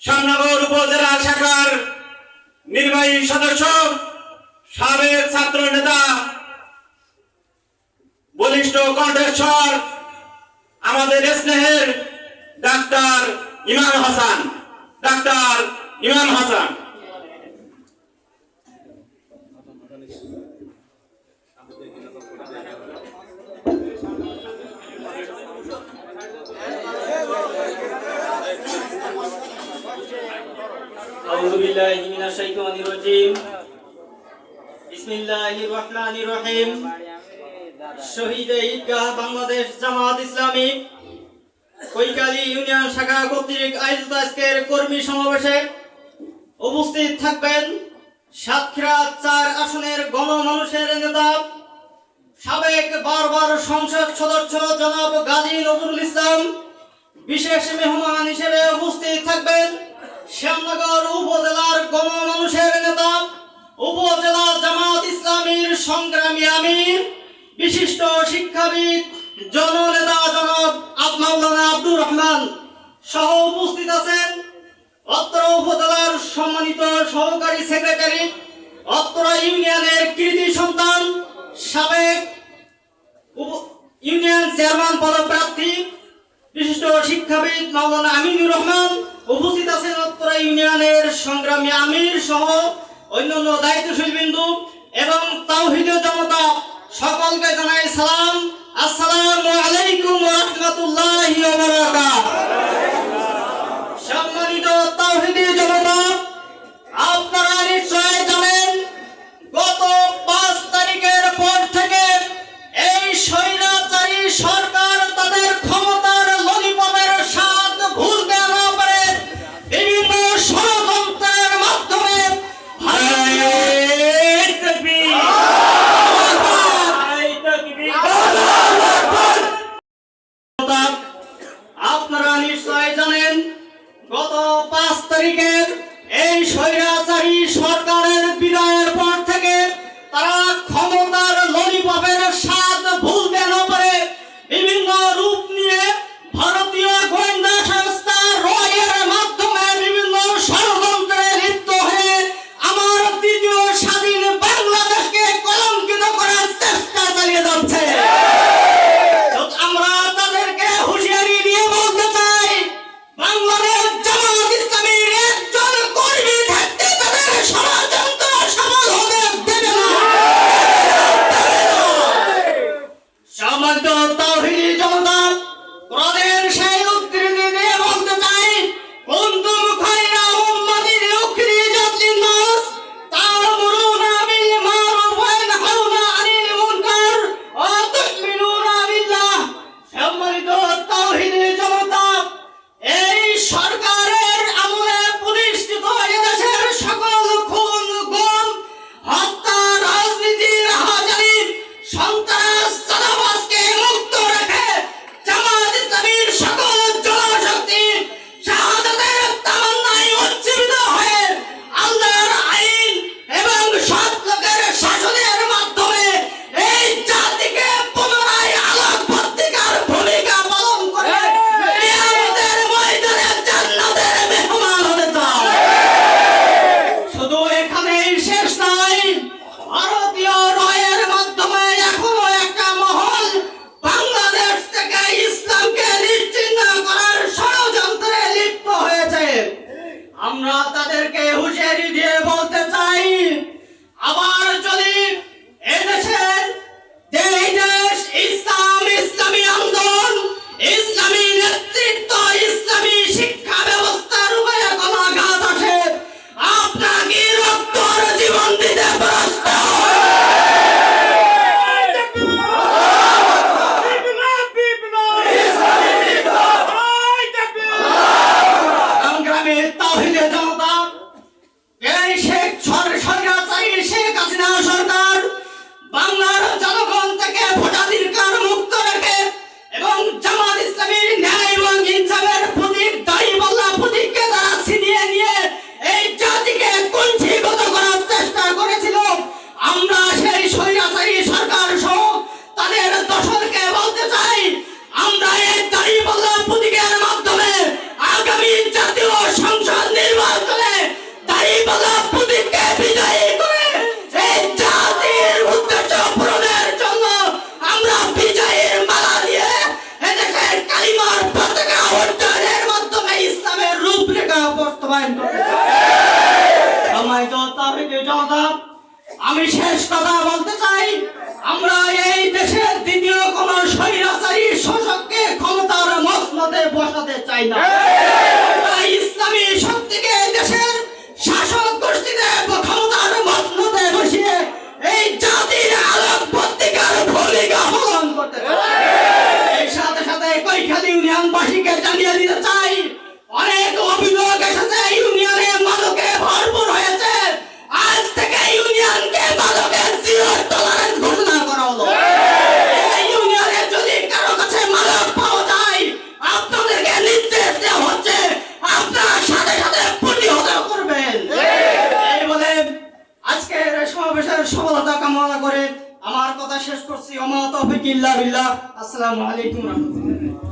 শ্যামনগর উপজেলা শাখার নির্বাহী সদস্য, সাবেক ছাত্র নেতা, বলিষ্ঠ কণ্ঠেশ্বর আমাদের স্নেহের ডাক্তার ইমাম হাসান, ডাক্তার ইমাম হাসান। بالله من الشيطان الرجيم بسم الله الرحمن الرحيم শহীদ ঈদগাহ বাংলাদেশ জামাত ইসলামী কৈকালী ইউনিয়ন শাখা কর্তৃক আয়োজিত আজকের কর্মী সমাবেশে উপস্থিত থাকবেন সাতক্ষীরা চার আসনের গণমানুষের নেতা সাবেক বারবার সংসদ সদস্য জনাব গাজী নজরুল ইসলাম বিশেষ মেহমান হিসেবে উপস্থিত থাকবেন শ্যামনগর উপজেলার গণমানুষের নেতা উপজেলা জামাত ইসলামীর সংগ্রামী আমির, বিশিষ্ট শিক্ষাবিদ জননেতা জনক মাওলানা আব্দুর রহমান সহ উপস্থিত আছেন অত্র উপজেলার সম্মানিত সহকারী সেক্রেটারি, অত্র ইউনিয়নের কৃতি সন্তান, সাবেক ইউনিয়ন চেয়ারম্যান পদপ্রার্থী, বিশিষ্ট শিক্ষাবিদ মাওলানা আমিনুর রহমান উপস্থিত আছেন অত্র ইউনিয়নের সংগ্রামী আমির সহ অন্যান্য দায়িত্বশীল বিন্দু এবং তাওহিদ জনতা সকলকে জানাই সালাম। আসসালামু আলাইকুম রাহমাতুল্লাহি সম্মানিত তাওহিদি জনতা নিশ্চয় জানেন গত পাঁচ তারিখের এই স্বৈরাচারী সরকারের বিদায়ের আমি শেষ কথা বলতে চাই। আমরা এই দেশের দ্বিতীয় কোন স্বৈরাচারী শাসককে ক্ষমতার মসনদে বসাতে চাই না। কামনা করে আমার কথা শেষ করছি। অমাত আসসালামু আলাইকুম রহমতুল্লাহ।